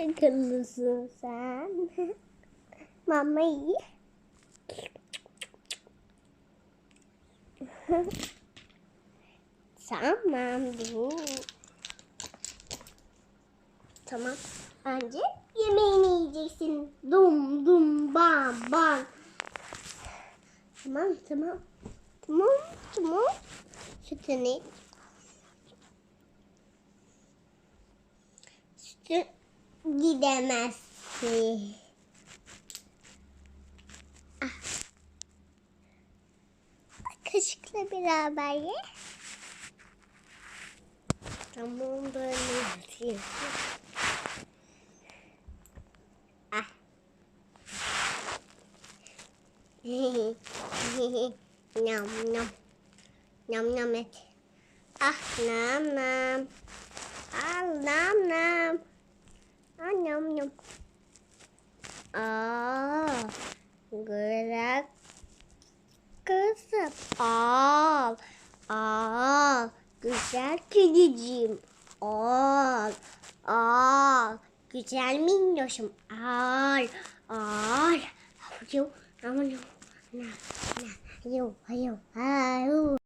akıllısın sen. Mama iyi. tamam dur. Tamam. Önce yemeğini yiyeceksin. Dum dum bam bam. Tamam tamam. Tamam tamam. Sütünü iç. Gidemezsin. Ah. Kaşıkla beraber ye. Tamam böyle yapayım. Ah. Nam nam. Nam nam et. Ah nam nam. Ah nam nam. Ah nam nam. Aa, gırak kızım. Al, al. Güzel kediciğim. Al, al. Güzel minnoşum. Al, al. Hayu, hayu, na, na, hayu, hayu, hayu.